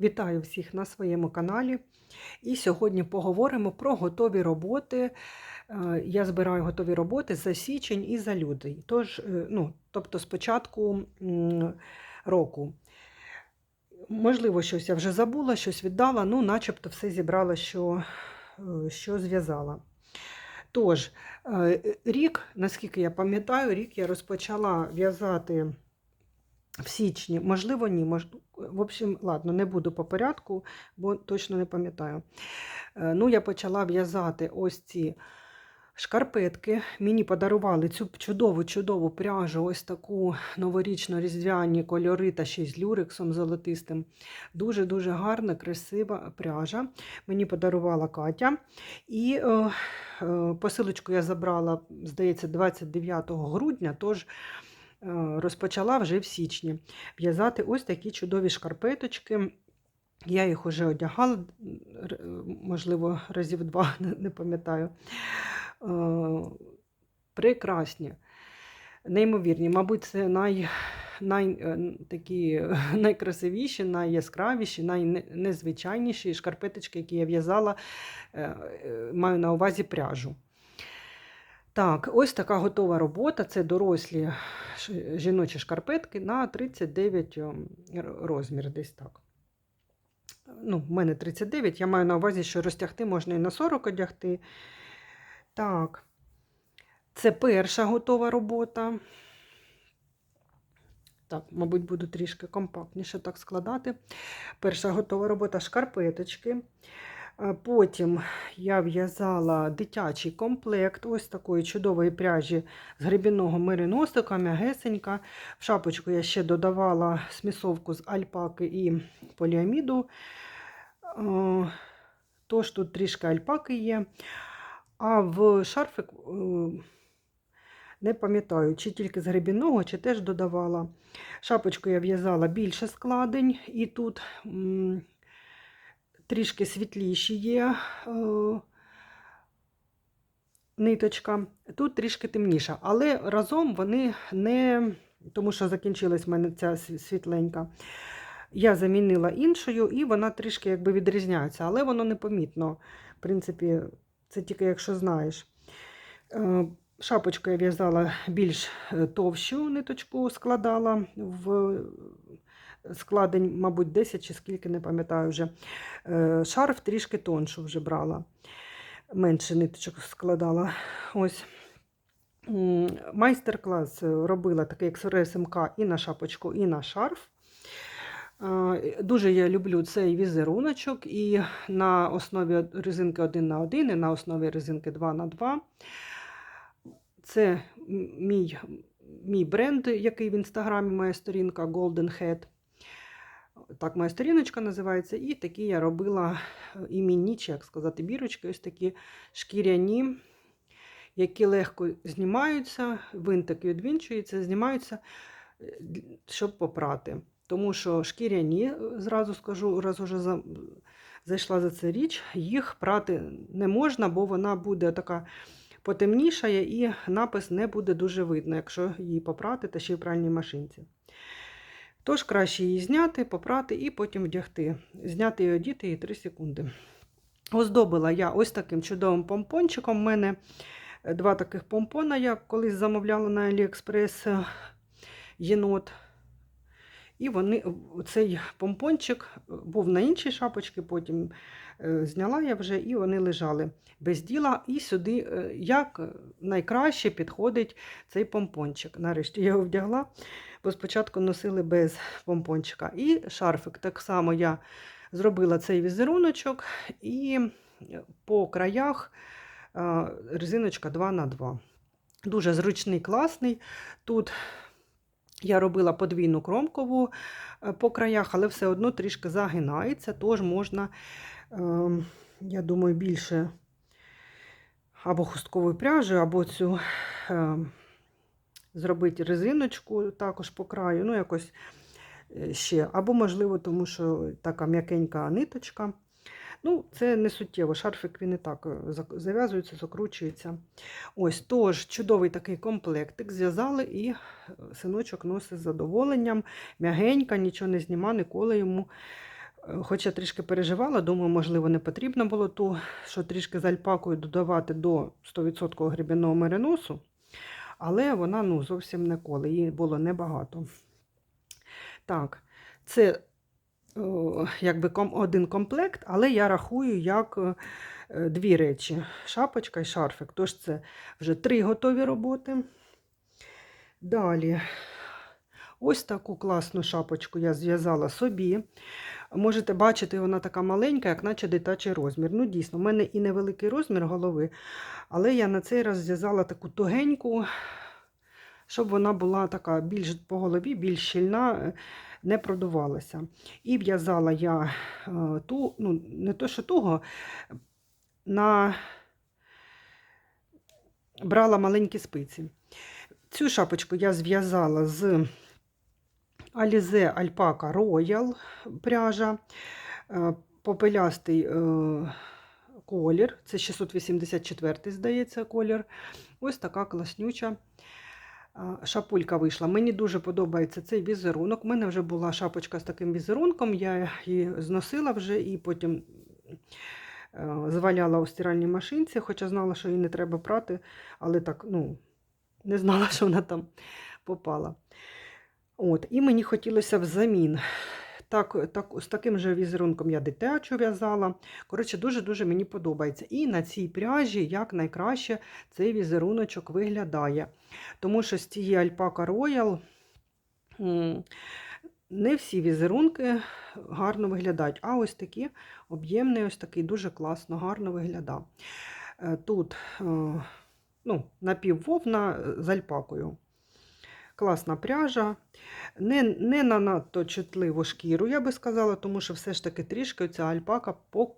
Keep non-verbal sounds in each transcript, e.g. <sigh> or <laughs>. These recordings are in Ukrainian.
Вітаю всіх на своєму каналі. І сьогодні поговоримо про готові роботи. Е, Я збираю готові роботи за січень і за лютий. Тож, е, ну, тобто з початку року. Можливо, щось я вже забула, щось віддала, ну, начебто все зібрала, що, е, що зв'язала. Тож, рік, наскільки я пам'ятаю, рік я розпочала в'язати в січні. Можливо, ні. Мож... В общем, ладно, не буду по порядку, бо точно не пам'ятаю. Е, Ну, я почала в'язати ось ці шкарпетки. Мені подарували цю чудову-чудову пряжу, ось таку новорічно-різдвяні кольори та ще й з люрексом золотистим. Дуже-дуже гарна, красива пряжа. Мені подарувала Катя. І е, е, посилочку я забрала, здається, 29 грудня. тож розпочала вже в січні в'язати ось такі чудові шкарпеточки. Я їх вже одягала, можливо, разів два, <laughs> не- пам'ятаю. Е, Прекрасні, неймовірні. Мабуть, це най, най, е, такі, <laughs> найкрасивіші, найяскравіші, найнезвичайніші шкарпеточки, які я в'язала, е, е, маю на увазі пряжу. Так, ось така готова робота. Це дорослі жіночі шкарпетки на 39 розмір, десь так. Ну, в мене 39, я маю на увазі, що розтягти можна і на 40 одягти. Так, це перша готова робота. Так, мабуть, буду трішки компактніше так складати. Перша готова робота шкарпеточки. Е, Потім я в'язала дитячий комплект ось такої чудової пряжі з гребінного мериносика, м'ягесенька. В шапочку я ще додавала смісовку з альпаки і поліаміду. Е, Тож тут трішки альпаки є. А в шарфик е, не пам'ятаю, чи тільки з гребінного, чи теж додавала. Шапочку я в'язала більше складень, і тут трішки світліші є е, ниточка, тут трішки темніша, але разом вони не, тому що закінчилась в мене ця світленька. Я замінила іншою, і вона трішки якби відрізняється, але воно непомітно. В принципі, це тільки якщо знаєш. Е, Шапочку я в'язала більш е, товщу ниточку, складала в складень, мабуть, 10 чи скільки, не пам'ятаю вже. Е, Шарф трішки тоншу вже брала. Менше ниточок складала. Ось. Майстер-клас робила такий експрес МК і на шапочку, і на шарф. Е, Дуже я люблю цей візеруночок і на основі резинки 1 на 1, і на основі резинки 2 на 2. Це мій, мій бренд, який в інстаграмі моя сторінка Golden Head. Так, моя сторіночка називається. І такі я робила е, іменні, як сказати, бірочки, ось такі шкіряні, які легко знімаються, винтик відвінчується, знімаються, е, щоб попрати. Тому що шкіряні, е, зразу скажу, раз уже за, зайшла за це річ, їх прати не можна, бо вона буде така потемнішає і напис не буде дуже видно, якщо її попрати та ще й в пральній машинці. Тож краще її зняти, попрати і потім вдягти. Зняти і одіти її 3 секунди. Оздобила я ось таким чудовим помпончиком. У мене два таких помпона, я колись замовляла на Aliexpress е, єнот. І вони, цей помпончик був на іншій шапочці, потім е, зняла я вже, і вони лежали без діла. І сюди е, як найкраще підходить цей помпончик. Нарешті я його вдягла, бо спочатку носили без помпончика. І шарфик так само я зробила цей візеруночок, і по краях е, резиночка 2 на 2 Дуже зручний, класний. Тут я робила подвійну кромкову е, по краях, але все одно трішки загинається, тож можна, я думаю, більше або хусткової пряжі, або цю зробити резиночку також по краю, ну якось е, ще. Або, можливо, тому що така м'якенька ниточка. Ну, це не суттєво. Шарфик він і так е, зав'язується, закручується. Ось, тож, чудовий такий комплектик зв'язали, і е, синочок носить з задоволенням. М'ягенька, нічого не зніма, ніколи йому Хоч я трішки переживала, думаю, можливо, не потрібно було ту, що трішки з альпакою додавати до 100% гребінного мериносу, але вона ну, зовсім не коле, її було небагато. Так, це якби один комплект, але я рахую як е, дві речі: шапочка і шарфик. Тож це вже три готові роботи. Далі, ось таку класну шапочку я зв'язала собі. Можете бачити, вона така маленька, як наче дитячий розмір. Ну, дійсно, в мене і невеликий розмір голови, але я на цей раз зв'язала таку тугеньку, щоб вона була така більш по голові, більш щільна, е, не продувалася. І в'язала я е, ту, ну, не то, що туго, на брала маленькі спиці. Цю шапочку я зв'язала з Alize Alpaca Royal пряжа, е, попелястий е, колір, це 684 здається, колір. Ось така класнюча шапулька вийшла. Мені дуже подобається цей візерунок. У мене вже була шапочка з таким візерунком, я її зносила вже і потім е, зваляла у стиральній машинці, хоча знала, що її не треба прати, але так, ну, не знала, <laughs> що вона там попала. От, і мені хотілося взамін. Так, так, з таким же візерунком я дитячу в'язала. Коротше, дуже-дуже мені подобається. І на цій пряжі як найкраще цей візеруночок виглядає. Тому що з цієї Royal м, не всі візерунки гарно виглядають. А ось такі об'ємний, ось такий дуже класно, гарно виглядав. Е, Тут е, ну, напіввовна з альпакою. Класна пряжа. Не, не на надто чутливу шкіру, я би сказала, тому що все ж таки трішки ця альпака по,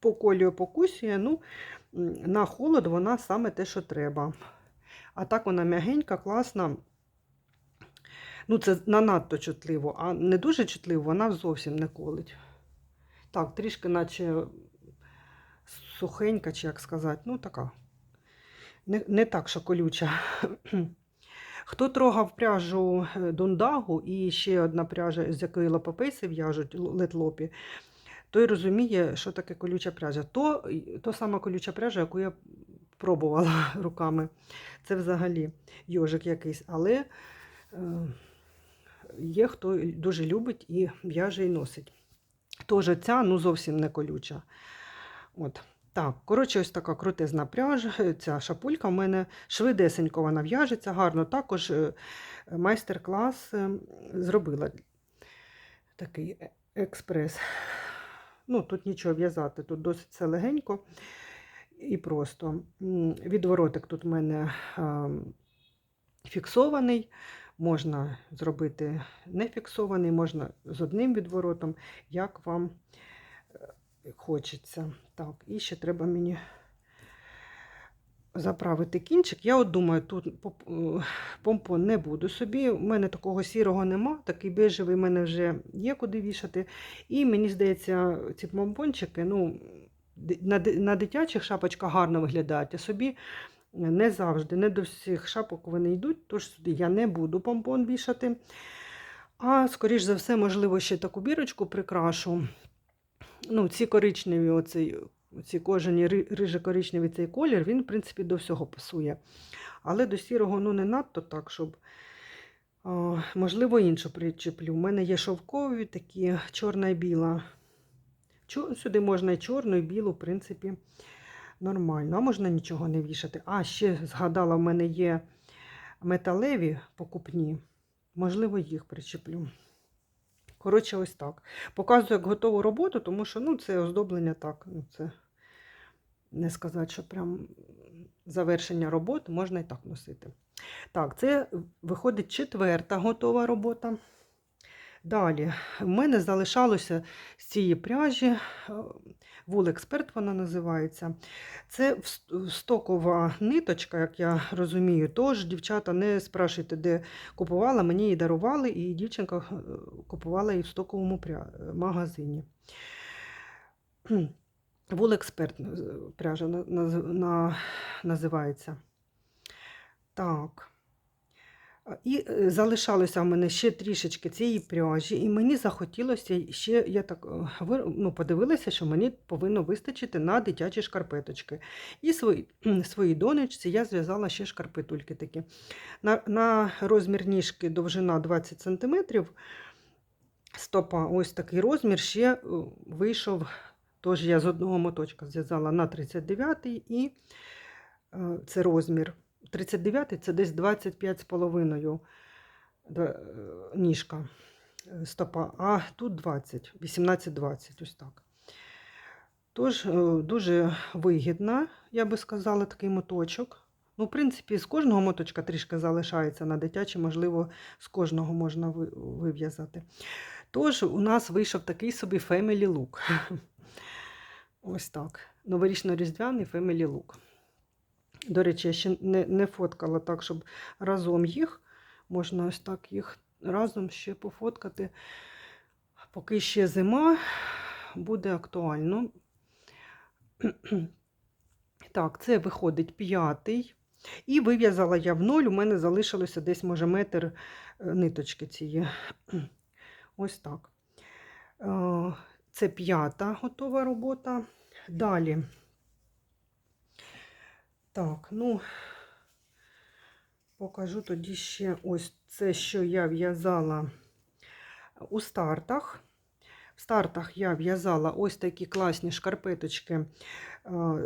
поколює, покусює. Ну, на холод вона саме те, що треба. А так вона м'ягенька, класна. Ну, це на надто чутливо, а не дуже чутливо, вона зовсім не колить. Так, трішки, наче сухенька, чи як сказати, ну така. Не, не так, що колюча. Хто трогав пряжу е, Дундагу і ще одна пряжа, з якої лапопейси в'яжуть летлопі, той розуміє, що таке колюча пряжа. То, то сама колюча пряжа, яку я пробувала <laughs> руками. Це взагалі йожик якийсь. Але е, є хто дуже любить і в'яже і носить. Тож ця ну, зовсім не колюча. От. Так, коротше, ось така крутезна пряжа. е, Ця шапулька в мене швидесенько вона в'яжеться, гарно. Також е, майстер-клас е, зробила такий експрес. Ну, тут нічого в'язати, тут досить все легенько і просто. Відворотик тут в мене фіксований. Можна зробити не фіксований, можна з одним відворотом, як вам хочеться. Так, і ще треба мені заправити кінчик. Я от думаю, тут е, помпон не буду собі. У мене такого сірого нема, такий бежевий в мене вже є куди вішати. І мені здається, ці помпончики, ну, на, дитячих шапочках гарно виглядають, а собі не завжди, не до всіх шапок вони йдуть, тож сюди я не буду помпон вішати. А, скоріш за все, можливо, ще таку бірочку прикрашу. Ну, ці коричневі, оцей, ці кожані ри- рижо-коричневий цей колір, він, в принципі, до всього пасує. Але до сірого ну, не надто так, щоб. А, можливо, іншу причеплю. У мене є шовкові такі чорна і біла. Чо- Сюди можна і чорну, і білу, в принципі, нормально. А можна нічого не вішати. А, ще згадала, в мене є металеві покупні. Можливо, їх причеплю. Коротше, ось так. Показую як готову роботу, тому що ну, це оздоблення так. Ну, це не сказати, що прям завершення роботи можна і так носити. Так, це виходить четверта готова робота. Далі, в мене залишалося з цієї пряжі, е, Wool Expert вона називається. Це стокова ниточка, як я розумію. Тож, дівчата, не спрашуйте, де купувала, мені її дарували, і дівчинка е, купувала її в стоковому магазині. Е, пряжа на- наз- на- називається. Так. І е, залишалося в мене ще трішечки цієї пряжі, і мені захотілося ще, я так е, ну, подивилася, що мені повинно вистачити на дитячі шкарпеточки. І свої, своїй донечці я зв'язала ще шкарпетульки такі. На, на розмір ніжки довжина 20 см, стопа ось такий розмір ще е, вийшов. Тож я з одного моточка зв'язала на 39 і це розмір. 39 це десь 25,5 да, е, ніжка е, стопа, а тут 20, 18-20, ось так. Тож, е, дуже вигідна, я би сказала, такий моточок. Ну, в принципі, з кожного моточка трішки залишається на дитячі, можливо, з кожного можна вив'язати. Тож, у нас вийшов такий собі Family Look. <laughs> Ось так. Новорічно-різдвяний Family Look. До речі, я ще не, не фоткала так, щоб разом їх. Можна ось так їх разом ще пофоткати. Поки ще зима, буде актуально. Так, це виходить п'ятий. І вив'язала я в ноль. У мене залишилося десь, може, метр е, ниточки цієї. Ось так. Е, Це п'ята готова робота. Далі. Так, ну, покажу тоді ще ось це, що я в'язала у стартах. В стартах я в'язала ось такі класні шкарпеточки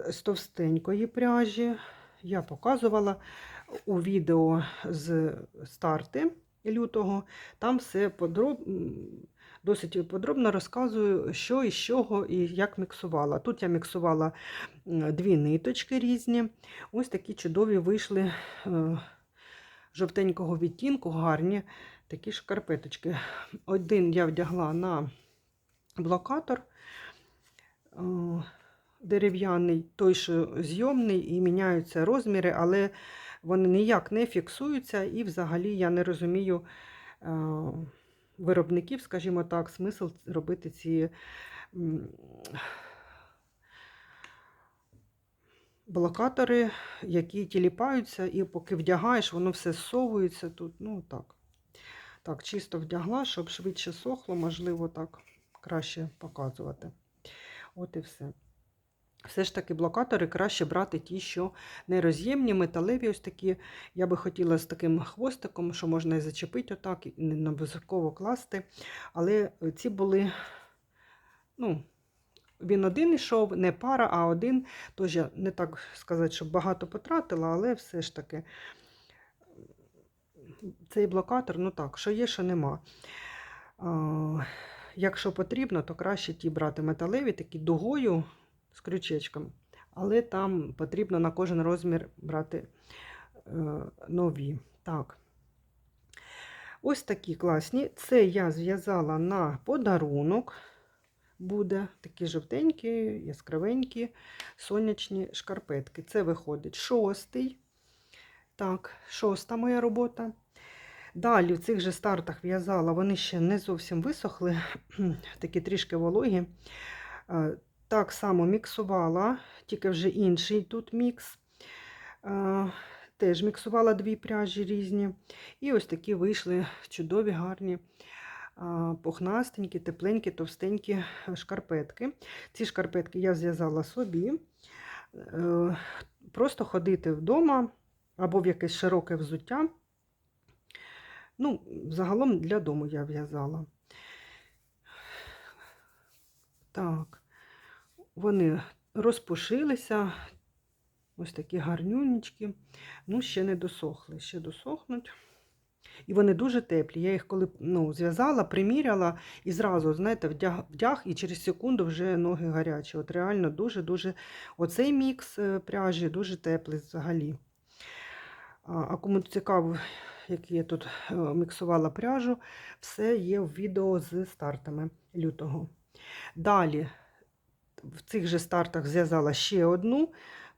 з товстенької пряжі. Я показувала у відео з старти лютого. Там все подроб... досить подробно розказую, що із чого і як міксувала. Тут я міксувала дві ниточки різні. Ось такі чудові вийшли е, жовтенького відтінку, гарні такі шкарпеточки. Один я вдягла на блокатор е, дерев'яний, той, що зйомний, і міняються розміри, але вони ніяк не фіксуються, і взагалі я не розумію е, виробників, скажімо так, смисл робити ці блокатори, які тіліпаються, і поки вдягаєш, воно все зсовується тут. Ну так. Так, чисто вдягла, щоб швидше сохло, можливо, так краще показувати. От і все. Все ж таки блокатори краще брати ті, що нероз'ємні, металеві ось такі. Я би хотіла з таким хвостиком, що можна і зачепити отак, і не обов'язково класти. Але ці були, ну, він один йшов, не пара, а один. Тож я не так сказати, щоб багато потратила, але все ж таки цей блокатор, ну так, що є, що нема. Якщо потрібно, то краще ті брати металеві, такі дугою з крючечком. Але там потрібно на кожен розмір брати е, нові. Так. Ось такі класні. Це я зв'язала на подарунок. Буде такі жовтенькі, яскравенькі, сонячні шкарпетки. Це виходить шостий. Так, шоста моя робота. Далі в цих же стартах в'язала, вони ще не зовсім висохли, <clears throat> такі трішки вологі. Так само міксувала, тільки вже інший тут мікс. Теж міксувала дві пряжі різні. І ось такі вийшли чудові, гарні, пухнастенькі, тепленькі, товстенькі шкарпетки. Ці шкарпетки я зв'язала собі. Е, Просто ходити вдома або в якесь широке взуття. Ну, загалом для дому я в'язала. Так, вони розпушилися, ось такі гарнюнічки. Ну, ще не досохли, ще досохнуть. І вони дуже теплі. Я їх коли ну, зв'язала, приміряла і зразу, знаєте, вдяг, вдяг, і через секунду вже ноги гарячі. От реально дуже-дуже оцей мікс е, пряжі дуже теплий взагалі. А, кому цікаво, як я тут е, міксувала пряжу, все є в відео з стартами лютого. Далі в цих же стартах зв'язала ще одну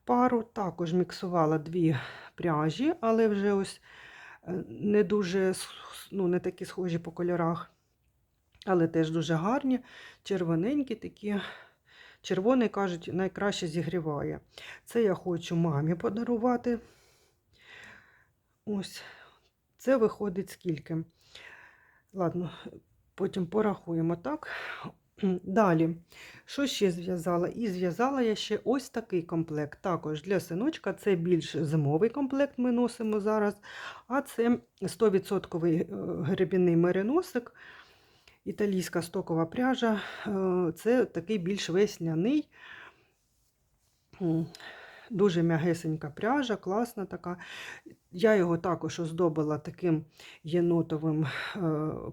пару, також міксувала дві пряжі, але вже ось е, не дуже ну, не такі схожі по кольорах, але теж дуже гарні, червоненькі такі. Червоний, кажуть, найкраще зігріває. Це я хочу мамі подарувати. Ось це виходить скільки? Ладно, потім порахуємо так. <clears throat> Далі, що ще зв'язала? І зв'язала я ще ось такий комплект. Також для синочка це більш зимовий комплект ми носимо зараз. А це 100% гребінний мериносик, італійська стокова пряжа. Е, Це такий більш весняний. Дуже м'ягесенька пряжа, класна така. Я його також оздобила таким єнотовим е,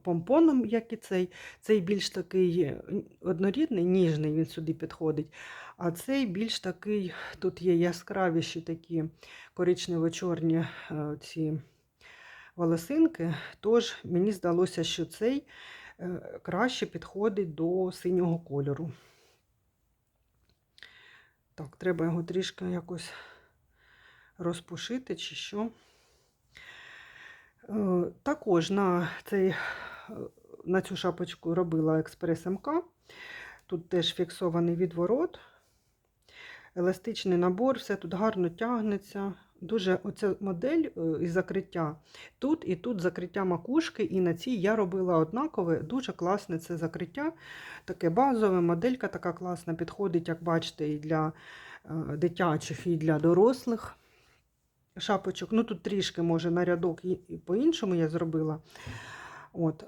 помпоном, як і цей. Цей більш такий е, однорідний, ніжний, він сюди підходить. А цей більш такий, тут є яскравіші такі коричнево-чорні е, ці волосинки. Тож мені здалося, що цей краще підходить до синього кольору. Так, треба його трішки якось розпушити чи що. Е, Також на, цей, е, на цю шапочку робила експрес МК. Тут теж фіксований відворот, еластичний набор, все тут гарно тягнеться. Дуже оця модель е, із закриття. Тут і тут закриття макушки, і на цій я робила однакове. Дуже класне це закриття. Таке базове, моделька така класна, підходить, як бачите, і для е, дитячих, і для дорослих шапочок. Ну тут трішки, може, на рядок і, і по-іншому я зробила. От.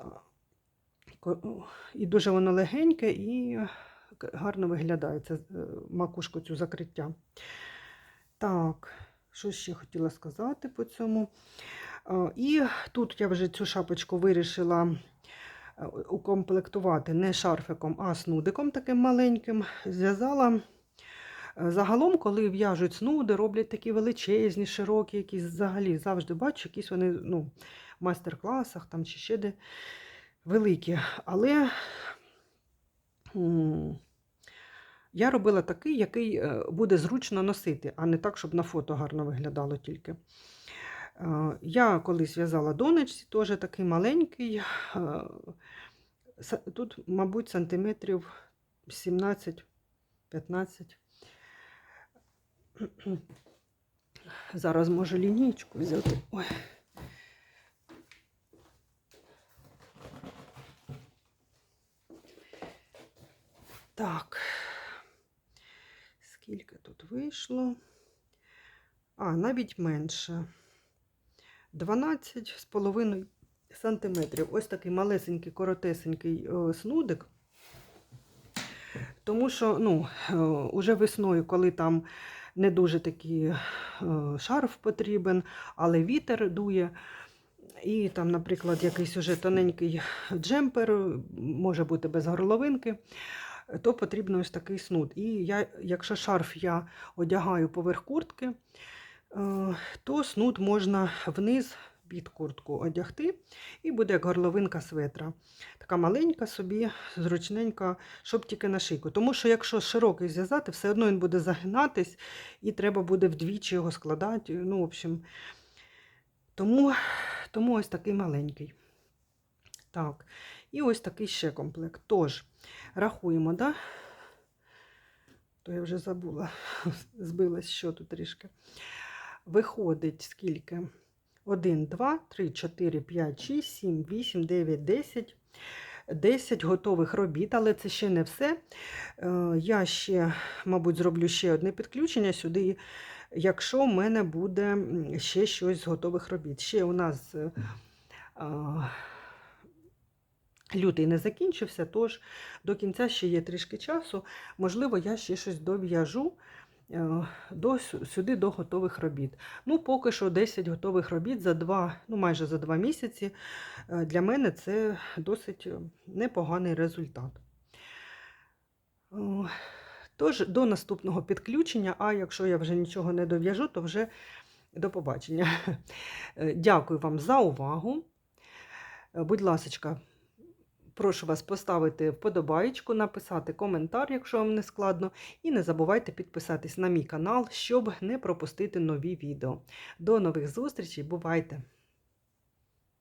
І дуже воно легеньке і гарно виглядає це е, макушку цю закриття. Так, що ще хотіла сказати по цьому? І тут я вже цю шапочку вирішила е, укомплектувати не шарфиком, а снудиком таким маленьким. Зв'язала. Е, Загалом, коли в'яжуть снуди, роблять такі величезні, широкі, якісь взагалі завжди бачу, якісь вони ну, в майстер-класах там, чи ще де великі. Але я робила такий, який е, буде зручно носити, а не так, щоб на фото гарно виглядало тільки. Е, Я колись в'язала донечці, теж такий маленький. е, Тут, мабуть, сантиметрів 17-15. Зараз можу лінійку взяти. Ой. Так. Скільки тут вийшло? А, навіть менше. 12 з половиною сантиметрів. Ось такий малесенький, коротесенький е, снудик. Тому що, ну, е, уже весною, коли там не дуже такий е, шарф потрібен, але вітер дує. І там, наприклад, якийсь уже тоненький джемпер, може бути без горловинки, то потрібно ось такий снуд. І я, якщо шарф я одягаю поверх куртки, е, то снуд можна вниз під куртку одягти, і буде як горловинка светра. Така маленька собі, зручненька, щоб тільки на шийку. Тому що якщо широкий зв'язати, все одно він буде загинатись, і треба буде вдвічі його складати. Ну, в общем, тому, тому ось такий маленький. Так, і ось такий ще комплект. Тож, рахуємо, да? То я вже забула, <laughs> збилась що тут трішки. Виходить скільки? 1, 2, 3, 4, 5, 6, 7, 8, 9, 10. 10 готових робіт, але це ще не все. Е, Я ще, мабуть, зроблю ще одне підключення сюди, якщо в мене буде ще щось з готових робіт. Ще у нас е, а, лютий не закінчився, тож до кінця ще є трішки часу. Можливо, я ще щось дов'яжу е, до, сюди до готових робіт. Ну, поки що 10 готових робіт за два, ну майже за два місяці. Е, Для мене це досить е, непоганий результат. Тож до наступного підключення, а якщо я вже нічого не дов'яжу, то вже до побачення. Дякую вам за увагу. Будь ласка, прошу вас поставити вподобаєчку, написати коментар, якщо вам не складно, і не забувайте підписатись на мій канал, щоб не пропустити нові відео. До нових зустрічей, бувайте!